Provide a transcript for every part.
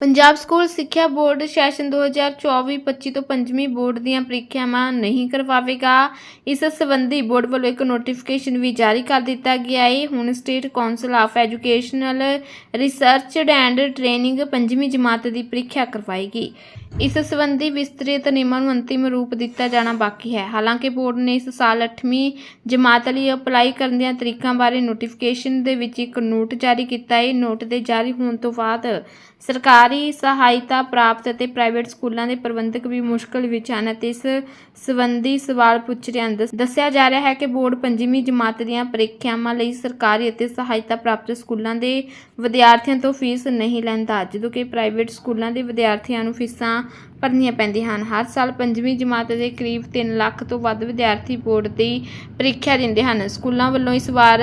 Punjab school ਸਿੱਖਿਆ board session 2024-25 ਤੋਂ ਪੰਜਵੀਂ ਬੋਰਡ ਦੀਆਂ ਪ੍ਰੀਖਿਆਵਾਂ ਨਹੀਂ ਕਰਵਾਵੇਗਾ। ਇਸ ਸੰਬੰਧੀ ਬੋਰਡ ਵੱਲੋਂ ਇੱਕ ਨੋਟੀਫਿਕੇਸ਼ਨ ਵੀ ਜਾਰੀ ਕਰ ਦਿੱਤਾ ਗਿਆ ਹੈ। ਹੁਣ state council of educational research and training ਪੰਜਵੀਂ ਜਮਾਤ ਦੀ ਪ੍ਰੀਖਿਆ ਕਰਵਾਏਗੀ। ਇਸ ਸੰਬੰਧੀ ਵਿਸਤ੍ਰਿਤ ਨਿਯਮਾਂ ਨੂੰ ਅੰਤਿਮ ਰੂਪ ਦਿੱਤਾ ਜਾਣਾ ਬਾਕੀ ਹੈ। ਹਾਲਾਂਕਿ ਬੋਰਡ ਨੇ ਇਸ ਸਾਲ 8ਵੀਂ ਜਮਾਤ ਲਈ ਅਪਲਾਈ ਕਰਨ ਦੀਆਂ ਤਰੀਕਾਂ ਬਾਰੇ ਨੋਟੀਫਿਕੇਸ਼ਨ ਦੇ ਵਿੱਚ ਇੱਕ ਨੋਟ ਜਾਰੀ ਕੀਤਾ। ਹੈ ਨੋਟ ਦੇ ਜਾਰੀ ਹੋਣ ਤੋਂ ਬਾਅਦ ਸਰਕਾਰੀ ਸਹਾਇਤਾ ਪ੍ਰਾਪਤ ਅਤੇ ਪ੍ਰਾਈਵੇਟ ਸਕੂਲਾਂ ਦੇ ਪ੍ਰਬੰਧਕ ਵੀ ਮੁਸ਼ਕਲ ਵਿੱਚ ਹਨ ਅਤੇ ਇਸ ਸੰਬੰਧੀ ਸਵਾਲ ਪੁੱਛ ਰਹੇ ਹਨ ਦੱਸਿਆ ਜਾ ਰਿਹਾ ਹੈ ਕਿ ਬੋਰਡ ਪੰਜਵੀਂ ਜਮਾਤ ਦੀਆਂ ਪ੍ਰੀਖਿਆਵਾਂ ਲਈ ਸਰਕਾਰੀ ਅਤੇ ਸਹਾਇਤਾ ਪ੍ਰਾਪਤ ਸਕੂਲਾਂ ਦੇ ਵਿਦਿਆਰਥੀਆਂ ਤੋਂ ਫੀਸ ਨਹੀਂ ਲੈਂਦਾ। ਜਦੋਂ ਕਿ ਪ੍ਰਾਈਵੇਟ ਸਕੂਲਾਂ ਦੇ ਵਿਦਿਆਰਥੀਆਂ ਨੂੰ ਫੀਸਾਂ ਭਰਨੀਆਂ ਪੈਂਦੀਆਂ ਹਨ। ਹਰ ਸਾਲ ਪੰਜਵੀਂ ਜਮਾਤ ਦੇ ਕਰੀਬ 3 ਲੱਖ ਤੋਂ ਵੱਧ ਵਿਦਿਆਰਥੀ ਬੋਰਡ ਦੀ ਪ੍ਰੀਖਿਆ ਦਿੰਦੇ ਹਨ। ਸਕੂਲਾਂ ਵੱਲੋਂ ਇਸ ਵਾਰ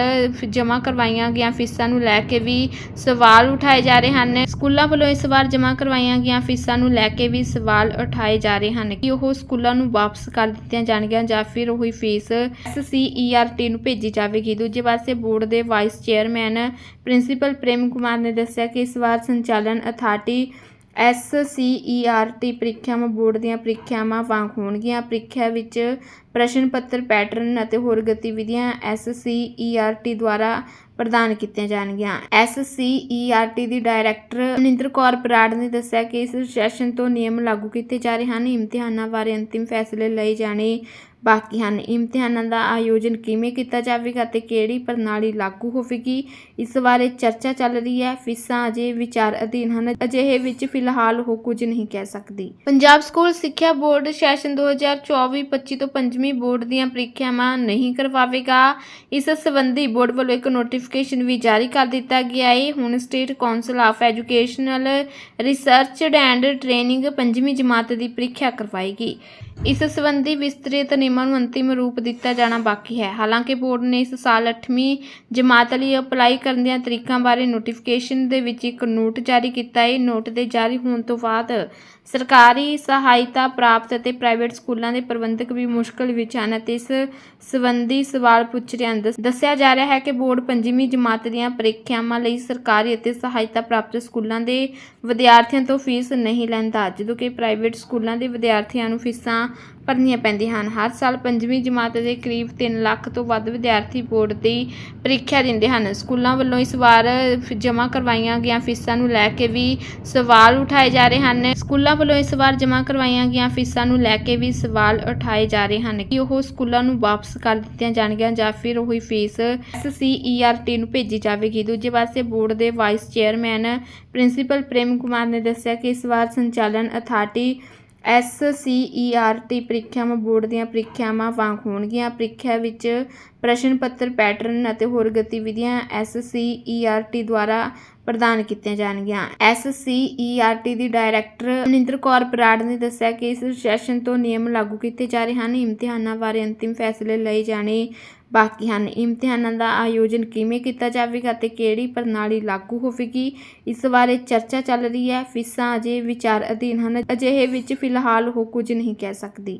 ਜਮ੍ਹਾਂ ਕਰਵਾਈਆਂ ਗਈਆਂ ਫੀਸਾਂ ਨੂੰ ਲੈ ਕੇ ਵੀ ਸਵਾਲ ਉਠਾਏ ਜਾ ਰਹੇ ਹਨ। ਸਕੂਲਾਂ ਵੱਲੋਂ ਇਸ ਵਾਰ ਜਮ੍ਹਾਂ ਕਰਵਾਈਆਂ ਗਈਆਂ ਫੀਸਾਂ ਨੂੰ ਲੈ ਕੇ ਵੀ ਸਵਾਲ ਉਠਾਏ ਜਾ ਰਹੇ ਹਨ ਕਿ ਉਹ ਸਕੂਲਾਂ ਨੂੰ ਵਾਪਸ ਕਰ ਦਿੱਤੀਆਂ ਜਾਣਗੀਆਂ ਜਾਂ ਫਿਰ ਉਹੀ ਫੀਸ SCERT ਨੂੰ ਭੇਜੀ ਜਾਵੇਗੀ। ਦੂਜੇ ਪਾਸੇ ਬੋਰਡ ਦੇ vice chairman principal Prem Kumar ਨੇ ਦੱਸਿਆ ਕਿ ਇਸ ਵਾਰ ਸੰਚਾਲਨ ਅਥਾਰਟੀ SCERT ਪ੍ਰੀਖਿਆਵਾਂ, ਬੋਰਡ ਦੀਆਂ ਪ੍ਰੀਖਿਆਵਾਂ ਵਾਂਗ ਹੋਣਗੀਆਂ। ਪ੍ਰੀਖਿਆ ਵਿੱਚ ਪ੍ਰਸ਼ਨ ਪੱਤਰ, ਪੈਟਰਨ ਅਤੇ ਹੋਰ ਗਤੀਵਿਧੀਆਂ SCERT ਦੁਆਰਾ ਪ੍ਰਦਾਨ ਕੀਤੀਆਂ ਜਾਣਗੀਆਂ। SCERT ਦੀ ਡਾਇਰੈਕਟਰ ਮਨਿੰਦਰ ਕੌਰ ਬਰਾੜ ਨੇ ਦੱਸਿਆ ਕਿ ਇਸ ਸੈਸ਼ਨ ਤੋਂ ਨਿਯਮ ਲਾਗੂ ਕੀਤੇ ਜਾ ਰਹੇ ਹਨ। ਇਮਤਿਹਾਨਾਂ ਬਾਰੇ ਅੰਤਿਮ ਫੈਸਲੇ ਲਏ ਜਾਣੇ ਬਾਕੀ ਹਨ। ਇਮਤਿਹਾਨਾਂ ਦਾ ਆਯੋਜਨ ਕਿਵੇਂ ਕੀਤਾ ਜਾਵੇਗਾ ਤੇ ਕਿਹੜੀ ਪ੍ਰਣਾਲੀ ਲਾਗੂ ਹੋਵੇਗੀ, ਇਸ ਬਾਰੇ ਚਰਚਾ ਚੱਲ ਰਹੀ ਹੈ। ਫੀਸਾਂ ਅਜੇ ਵਿਚਾਰ ਅਧੀਨ ਹਨ। ਅਜਿਹੇ ਵਿੱਚ ਫਿਲਹਾਲ ਉਹ ਕੁਝ ਨਹੀਂ ਕਹਿ ਸਕਦੀ। ਪੰਜਾਬ ਸਕੂਲ ਸਿੱਖਿਆ ਬੋਰਡ ਸੈਸ਼ਨ 2024-25 ਤੋਂ ਪੰਜਵੀਂ ਬੋਰਡ ਦੀਆਂ ਪ੍ਰੀਖਿਆਵਾਂ ਨਹੀਂ ਕਰਵਾਵੇਗਾ। ਇਸ ਸੰਬੰਧੀ ਬੋਰਡ ਵੱਲੋਂ ਇੱਕ ਨੋਟੀਫਿਕੇਸ਼ਨ ਵੀ ਜਾਰੀ ਕਰ ਦਿੱਤਾ ਗਿਆ ਹੈ ਹੁਣ state council of educational research and training ਪੰਜਵੀਂ ਜਮਾਤ ਦੀ ਪ੍ਰੀਖਿਆ ਕਰਵਾਏਗੀ। ਇਸ ਸੰਬੰਧੀ ਵਿਸਤ੍ਰਿਤ ਨਿਯਮਾਂ ਨੂੰ ਅੰਤਿਮ ਰੂਪ ਦਿੱਤਾ ਜਾਣਾ ਬਾਕੀ ਹੈ। ਹਾਲਾਂਕਿ ਬੋਰਡ ਨੇ ਇਸ ਸਾਲ 8ਵੀਂ ਜਮਾਤ ਲਈ ਅਪਲਾਈ ਕਰਨ ਦੀਆਂ ਤਰੀਕਾਂ ਬਾਰੇ ਨੋਟੀਫਿਕੇਸ਼ਨ ਦੇ ਵਿੱਚ ਇੱਕ ਨੋਟ ਜਾਰੀ ਕੀਤਾ। ਹੈ ਨੋਟ ਦੇ ਜਾਰੀ ਹੋਣ ਤੋਂ ਬਾਅਦ ਸਰਕਾਰੀ ਸਹਾਇਤਾ ਪ੍ਰਾਪਤ ਅਤੇ ਪ੍ਰਾਈਵੇਟ ਸਕੂਲਾਂ ਦੇ ਪ੍ਰਬੰਧਕ ਵੀ ਮੁਸ਼ਕਲ ਵਿੱਚ ਹਨ ਅਤੇ ਇਸ ਸੰਬੰਧੀ ਸਵਾਲ ਪੁੱਛ ਰਹੇ ਹਨ। ਦੱਸਿਆ ਜਾ ਰਿਹਾ ਹੈ ਕਿ ਬੋਰਡ ਪੰਜਵੀਂ ਜਮਾਤ ਦੀਆਂ ਪ੍ਰੀਖਿਆਵਾਂ ਲਈ ਸਰਕਾਰੀ ਅਤੇ ਸਹਾਇਤਾ ਪ੍ਰਾਪਤ ਸਕੂਲਾਂ ਦੇ ਵਿਦਿਆਰਥੀਆਂ ਤੋਂ ਫੀਸ ਨਹੀਂ ਲੈਂਦਾ। ਜਦੋਂ ਕਿ ਪ੍ਰਾਈਵੇਟ ਸਕੂਲਾਂ ਦੇ ਵਿਦਿਆਰਥੀਆਂ ਨੂੰ ਫੀਸਾਂ ਭਰਨੀਆਂ ਪੈਂਦੀਆਂ ਹਨ। ਹਰ ਸਾਲ ਪੰਜਵੀਂ ਜਮਾਤ ਦੇ ਕਰੀਬ 3 ਲੱਖ ਤੋਂ ਵੱਧ ਵਿਦਿਆਰਥੀ ਬੋਰਡ ਦੀ ਪ੍ਰੀਖਿਆ ਦਿੰਦੇ ਹਨ। ਸਕੂਲਾਂ ਵੱਲੋਂ ਇਸ ਵਾਰ ਜਮ੍ਹਾਂ ਕਰਵਾਈਆਂ ਗਈਆਂ ਫੀਸਾਂ ਨੂੰ ਲੈ ਕੇ ਵੀ ਸਵਾਲ ਉਠਾਏ ਜਾ ਰਹੇ ਹਨ। ਸਕੂਲਾਂ ਵੱਲੋਂ ਇਸ ਵਾਰ ਜਮ੍ਹਾਂ ਕਰਵਾਈਆਂ ਗਈਆਂ ਫੀਸਾਂ ਨੂੰ ਲੈ ਕੇ ਵੀ ਸਵਾਲ ਉਠਾਏ ਜਾ ਰਹੇ ਹਨ ਕਿ ਉਹ ਸਕੂਲਾਂ ਨੂੰ ਵਾਪਸ ਕਰ ਦਿੱਤੀਆਂ ਜਾਣਗੀਆਂ ਜਾਂ ਫਿਰ ਉਹੀ ਫੀਸ SCERT ਨੂੰ ਭੇਜੀ ਜਾਵੇਗੀ। ਦੂਜੇ ਪਾਸੇ ਬੋਰਡ ਦੇ vice chairman principal Prem Kumar ਨੇ ਦੱਸਿਆ ਕਿ ਇਸ ਵਾਰ ਸੰਚਾਲਨ authority S C E R T ਪ੍ਰੀਖਿਆਵਾਂ ਬੋਰਡ ਦੀਆਂ ਪ੍ਰੀਖਿਆਵਾਂ ਵਾਂਗ ਹੋਣਗੀਆਂ। ਪ੍ਰੀਖਿਆ ਵਿੱਚ ਪ੍ਰਸ਼ਨ ਪੱਤਰ ਪੈਟਰਨ ਅਤੇ ਹੋਰ ਗਤੀਵਿਧੀਆਂ S C E R T ਦੁਆਰਾ ਪ੍ਰਦਾਨ ਕੀਤੀਆਂ ਜਾਣਗੀਆਂ। SCERT ਦੀ ਡਾਇਰੈਕਟਰ ਮਨਿੰਦਰ ਕੌਰ ਬਰਾੜ ਨੇ ਦੱਸਿਆ ਕਿ ਇਸ ਸੈਸ਼ਨ ਤੋਂ ਨਿਯਮ ਲਾਗੂ ਕੀਤੇ ਜਾ ਰਹੇ ਹਨ। ਇਮਤਿਹਾਨਾਂ ਬਾਰੇ ਅੰਤਿਮ ਫੈਸਲੇ ਲਏ ਜਾਣੇ ਬਾਕੀ ਹਨ। ਇਮਤਿਹਾਨਾਂ ਦਾ ਆਯੋਜਨ ਕਿਵੇਂ ਕੀਤਾ ਜਾਵੇਗਾ ਤੇ ਕਿਹੜੀ ਪ੍ਰਣਾਲੀ ਲਾਗੂ ਹੋਵੇਗੀ, ਇਸ ਬਾਰੇ ਚਰਚਾ ਚੱਲ ਰਹੀ ਹੈ। ਫੀਸਾਂ ਅਜੇ ਵਿਚਾਰ ਅਧੀਨ ਹਨ। ਅਜਿਹੇ ਵਿੱਚ ਫਿਲਹਾਲ ਉਹ ਕੁਝ ਨਹੀਂ ਕਹਿ ਸਕਦੀ।